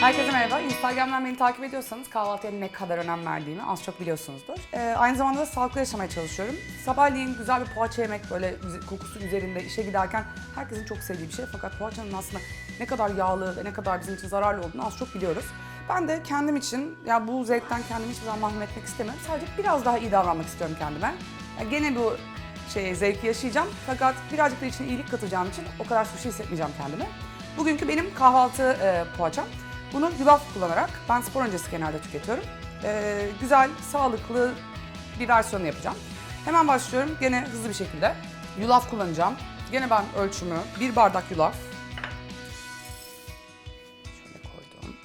Herkese merhaba. Instagram'dan beni takip ediyorsanız kahvaltıya ne kadar önem verdiğimi az çok biliyorsunuzdur. Ee, aynı zamanda da sağlıklı yaşamaya çalışıyorum. Sabahleyin güzel bir poğaça yemek böyle kokusu üzerinde işe giderken herkesin çok sevdiği bir şey. Fakat poğaçanın aslında ne kadar yağlı ve ne kadar bizim için zararlı olduğunu az çok biliyoruz. Ben de kendim için, ya bu zevkten kendimi hiçbir zaman mahrum etmek istemiyorum. Sadece biraz daha iyi davranmak istiyorum kendime. Ya gene bu şey zevki yaşayacağım fakat birazcık da içine iyilik katacağım için o kadar suçlu hissetmeyeceğim kendimi. Bugünkü benim kahvaltı e, poğaçam. Bunu yulaf kullanarak ben spor öncesi genelde tüketiyorum. E, güzel, sağlıklı bir versiyonu yapacağım. Hemen başlıyorum gene hızlı bir şekilde. Yulaf kullanacağım. Gene ben ölçümü bir bardak yulaf. Şöyle koydum.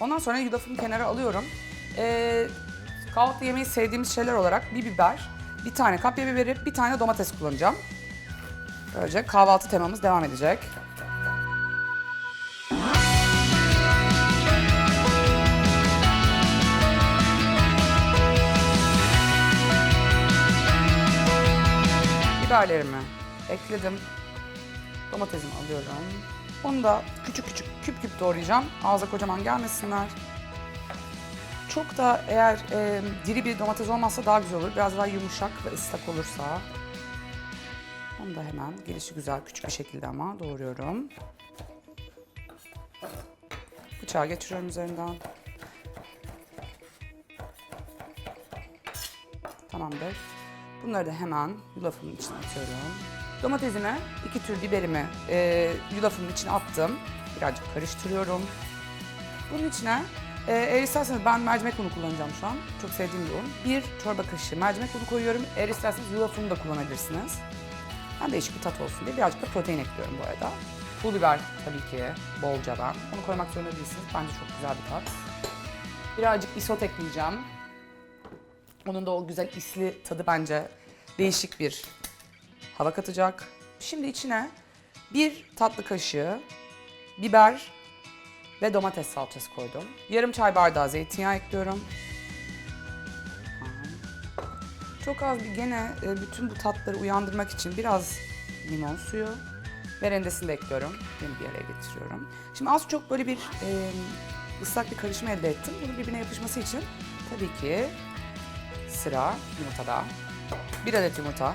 Ondan sonra yulafımı kenara alıyorum. Ee, kahvaltı yemeği sevdiğimiz şeyler olarak bir biber, bir tane kapya biberi, bir tane domates kullanacağım. Böylece kahvaltı temamız devam edecek. Biberlerimi ekledim. Domatesimi alıyorum. Onu da küçük küçük küp küp doğrayacağım. Ağza kocaman gelmesinler. Çok da eğer e, diri bir domates olmazsa daha güzel olur. Biraz daha yumuşak ve ıslak olursa. Onu da hemen gelişi güzel küçük bir şekilde ama doğruyorum. Bıçağı geçiriyorum üzerinden. Tamamdır. Bunları da hemen yulafımın içine atıyorum. Domatesime iki tür biberimi e, yulafımın içine attım. Birazcık karıştırıyorum. Bunun içine e, eğer isterseniz ben mercimek unu kullanacağım şu an. Çok sevdiğim bir un. Bir çorba kaşığı mercimek unu koyuyorum. Eğer isterseniz yulaf da kullanabilirsiniz. Ben değişik bir tat olsun diye birazcık da protein ekliyorum bu arada. Pul biber tabii ki bolcadan. Onu koymak zorunda değilsiniz. Bence çok güzel bir tat. Birazcık isot ekleyeceğim. Onun da o güzel isli tadı bence değişik bir hava katacak. Şimdi içine bir tatlı kaşığı biber ve domates salçası koydum. Yarım çay bardağı zeytinyağı ekliyorum. Çok az bir gene e, bütün bu tatları uyandırmak için biraz limon suyu ve rendesini de ekliyorum. Yine bir araya getiriyorum. Şimdi az çok böyle bir e, ıslak bir karışım elde ettim. Bunun birbirine yapışması için tabii ki sıra yumurtada. Bir adet yumurta.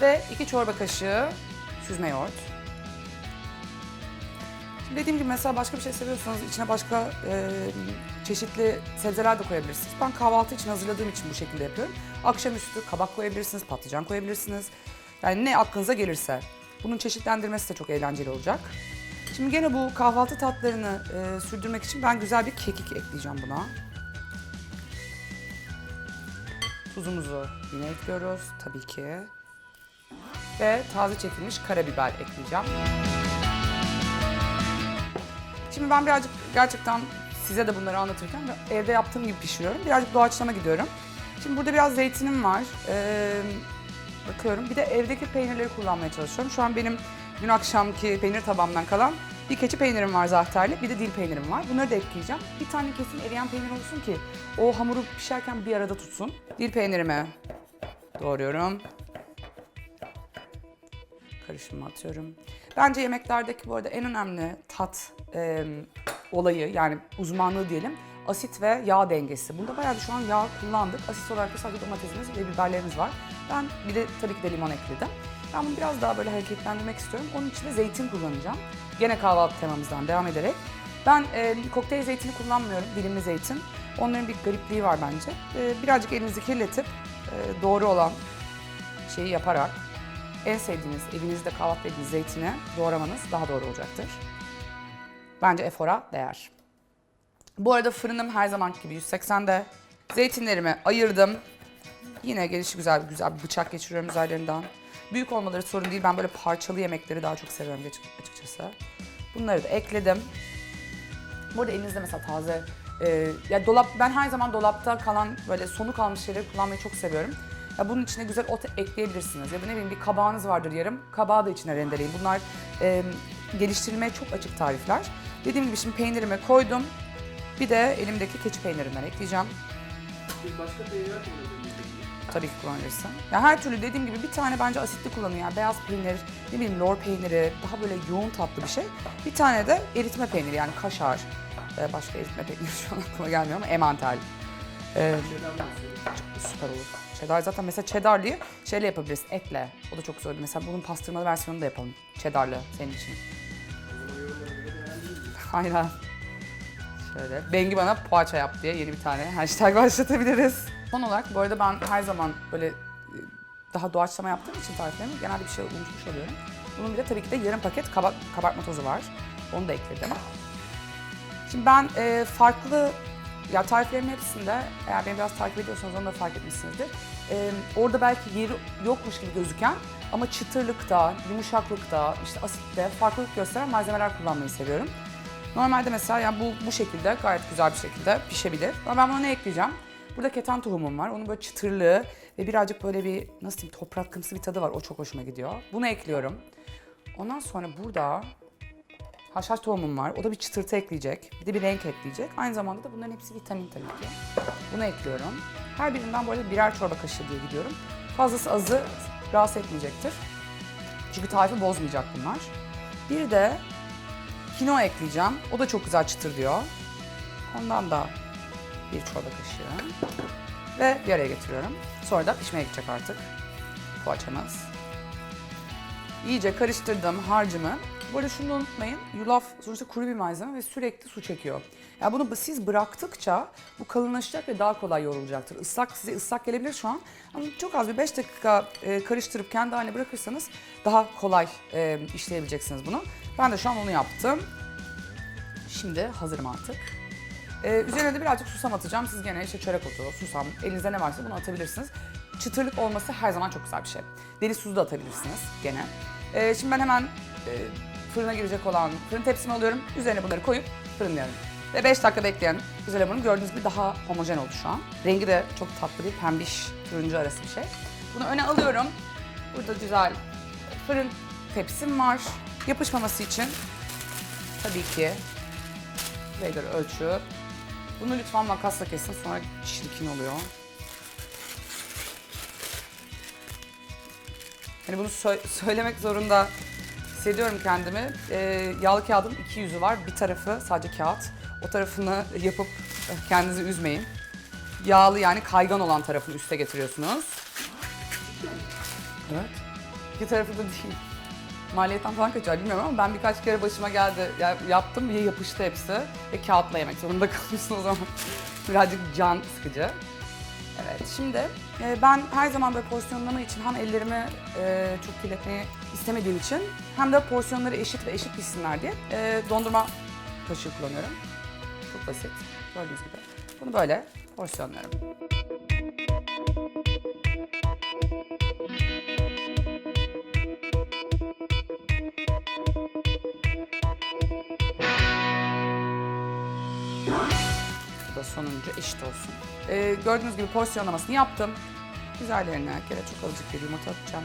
Ve iki çorba kaşığı süzme yoğurt. Dediğim gibi mesela başka bir şey seviyorsanız içine başka e, çeşitli sebzeler de koyabilirsiniz. Ben kahvaltı için hazırladığım için bu şekilde yapıyorum. Akşamüstü kabak koyabilirsiniz, patlıcan koyabilirsiniz. Yani ne aklınıza gelirse. Bunun çeşitlendirmesi de çok eğlenceli olacak. Şimdi gene bu kahvaltı tatlarını e, sürdürmek için ben güzel bir kekik ekleyeceğim buna. Tuzumuzu yine ekliyoruz tabii ki. Ve taze çekilmiş karabiber ekleyeceğim. Şimdi ben birazcık gerçekten size de bunları anlatırken evde yaptığım gibi pişiriyorum. Birazcık doğaçlama gidiyorum. Şimdi burada biraz zeytinim var. Ee, bakıyorum. Bir de evdeki peynirleri kullanmaya çalışıyorum. Şu an benim dün akşamki peynir tabağımdan kalan bir keçi peynirim var zahterli, bir de dil peynirim var. Bunları da ekleyeceğim. Bir tane kesin eriyen peynir olsun ki o hamuru pişerken bir arada tutsun. Dil peynirimi doğruyorum. Karışımı atıyorum. Bence yemeklerdeki bu arada en önemli tat e, olayı yani uzmanlığı diyelim asit ve yağ dengesi. Bunda bayağı da şu an yağ kullandık. Asit olarak da sadece domatesimiz ve biberlerimiz var. Ben bir de tabii ki de limon ekledim. Ben bunu biraz daha böyle hareketlendirmek istiyorum. Onun için de zeytin kullanacağım. Gene kahvaltı temamızdan devam ederek. Ben e, kokteyl zeytini kullanmıyorum, dilimli zeytin. Onların bir garipliği var bence. E, birazcık elinizi kirletip e, doğru olan şeyi yaparak en sevdiğiniz, evinizde kahvaltı ettiğiniz zeytini doğramanız daha doğru olacaktır. Bence efora değer. Bu arada fırınım her zaman gibi 180'de. Zeytinlerimi ayırdım. Yine gelişi güzel güzel bir bıçak geçiriyorum üzerlerinden. Büyük olmaları sorun değil. Ben böyle parçalı yemekleri daha çok seviyorum açık- açıkçası. Bunları da ekledim. Bu arada elinizde mesela taze e, ya dolap ben her zaman dolapta kalan böyle sonu kalmış şeyleri kullanmayı çok seviyorum. Ya bunun içine güzel ot ekleyebilirsiniz ya da ne bileyim bir kabağınız vardır yarım. Kabağı da içine rendeleyin. Bunlar e, geliştirilmeye çok açık tarifler. Dediğim gibi şimdi peynirimi koydum. Bir de elimdeki keçi peynirinden ekleyeceğim. Başka kullanabiliriz. Tabii ki kullanabilirsin. Ya her türlü dediğim gibi bir tane bence asitli kullanın yani beyaz peynir, ne bileyim lor peyniri, daha böyle yoğun tatlı bir şey. Bir tane de eritme peyniri yani kaşar. Ee, başka eritme peyniri şu an aklıma gelmiyor ama emantel. Ee, süper olur. Cheddar zaten mesela cheddarlıyı şeyle yapabiliriz, etle. O da çok güzel olur. Mesela bunun pastırmalı versiyonunu da yapalım. Cheddarlı senin için. Aynen. Şöyle. Bengi bana poğaça yap diye yeni bir tane hashtag başlatabiliriz. Son olarak bu arada ben her zaman böyle e, daha doğaçlama yaptığım için tariflerimi genelde bir şey unutmuş oluyorum. Bunun bir de tabii ki de yarım paket kaba- kabartma tozu var. Onu da ekledim. Şimdi ben e, farklı ya tariflerimin hepsinde eğer beni biraz takip ediyorsanız onu da fark etmişsinizdir. E, orada belki yeri yokmuş gibi gözüken ama çıtırlıkta, yumuşaklıkta, işte asitte farklılık gösteren malzemeler kullanmayı seviyorum. Normalde mesela yani bu, bu şekilde gayet güzel bir şekilde pişebilir. Ama ben buna ne ekleyeceğim? Burada keten tohumum var. Onun böyle çıtırlığı ve birazcık böyle bir nasıl diyeyim toprakkımsı bir tadı var. O çok hoşuma gidiyor. Bunu ekliyorum. Ondan sonra burada haşhaş tohumum var. O da bir çıtırtı ekleyecek. Bir de bir renk ekleyecek. Aynı zamanda da bunların hepsi vitamin tabii ki. Bunu ekliyorum. Her birinden böyle birer çorba kaşığı diye gidiyorum. Fazlası azı rahatsız etmeyecektir. Çünkü tarifi bozmayacak bunlar. Bir de kinoa ekleyeceğim. O da çok güzel çıtır diyor. Ondan da bir çorba kaşığı. Ve bir araya getiriyorum. Sonra da pişmeye gidecek artık poğaçamız. İyice karıştırdım harcımı. Bu arada şunu unutmayın. Yulaf sonuçta kuru bir malzeme ve sürekli su çekiyor. Yani bunu siz bıraktıkça bu kalınlaşacak ve daha kolay yoğrulacaktır. Islak size ıslak gelebilir şu an. Ama çok az bir 5 dakika e, karıştırıp kendi haline bırakırsanız daha kolay e, işleyebileceksiniz bunu. Ben de şu an onu yaptım. Şimdi hazırım artık. Ee, üzerine de birazcık susam atacağım. Siz gene işte çörek otu, susam, elinizde ne varsa bunu atabilirsiniz. Çıtırlık olması her zaman çok güzel bir şey. Deniz tuzu da atabilirsiniz gene. Ee, şimdi ben hemen e, fırına girecek olan fırın tepsimi alıyorum. Üzerine bunları koyup fırınlıyorum. Ve 5 dakika bekleyen güzel hamurun gördüğünüz gibi daha homojen oldu şu an. Rengi de çok tatlı bir pembiş turuncu arası bir şey. Bunu öne alıyorum. Burada güzel fırın tepsim var. Yapışmaması için tabii ki göre ölçü. Bunu lütfen makasla kesin sonra çirkin oluyor. Hani bunu sö- söylemek zorunda hissediyorum kendimi. Ee, yağlı kağıdın iki yüzü var. Bir tarafı sadece kağıt. O tarafını yapıp eh, kendinizi üzmeyin. Yağlı yani kaygan olan tarafını üste getiriyorsunuz. Evet. İki tarafı da değil. Maliyetten falan kaçar bilmiyorum ama ben birkaç kere başıma geldi. Ya, yaptım bir yapıştı hepsi ve kağıtla yemek zorunda kalıyorsun o zaman. Birazcık can sıkıcı. Evet şimdi e, ben her zaman böyle porsiyonlama için hem ellerimi e, çok kirletmeyi istemediğim için hem de porsiyonları eşit ve eşit pişsinler diye e, dondurma kaşığı kullanıyorum. Çok basit gördüğünüz gibi. Bunu böyle porsiyonluyorum. Da sonuncu eşit olsun. Ee, gördüğünüz gibi porsiyonlamasını yaptım. Güzellerine gene çok azıcık bir yumurta atacağım.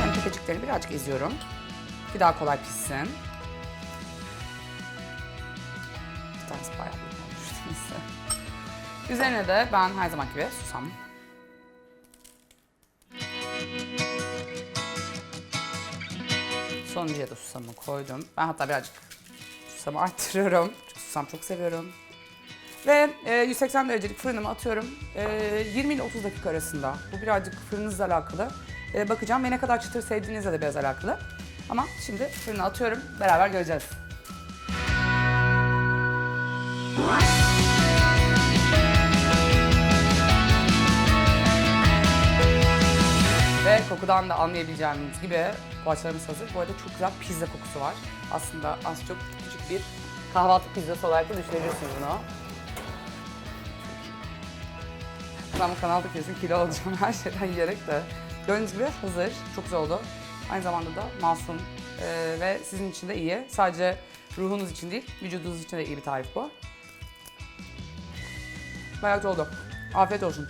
Ben tepeciklerini birazcık eziyorum. Ki daha kolay pişsin. Bir tanesi bayağı büyük olmuş. Üzerine de ben her zaman gibi susam. Sonuncuya da susamı koydum. Ben hatta birazcık susamı arttırıyorum. Çünkü susam çok seviyorum. Ve e, 180 derecelik fırınıma atıyorum. E, 20 ile 30 dakika arasında. Bu birazcık fırınınızla alakalı. E, bakacağım ve ne kadar çıtır sevdiğinizle de biraz alakalı. Ama şimdi fırına atıyorum. Beraber göreceğiz. Ve kokudan da anlayabileceğiniz gibi poğaçalarımız hazır. Bu arada çok güzel pizza kokusu var. Aslında az çok küçük bir kahvaltı pizzası olarak da düşünebilirsiniz bunu. Ben bu kanalda kesin kilo alacağım her şeyden yiyerek de. Gördüğünüz gibi hazır. Çok güzel oldu. Aynı zamanda da masum ee, ve sizin için de iyi. Sadece ruhunuz için değil, vücudunuz için de iyi bir tarif bu. Bayağı oldu. Afiyet olsun.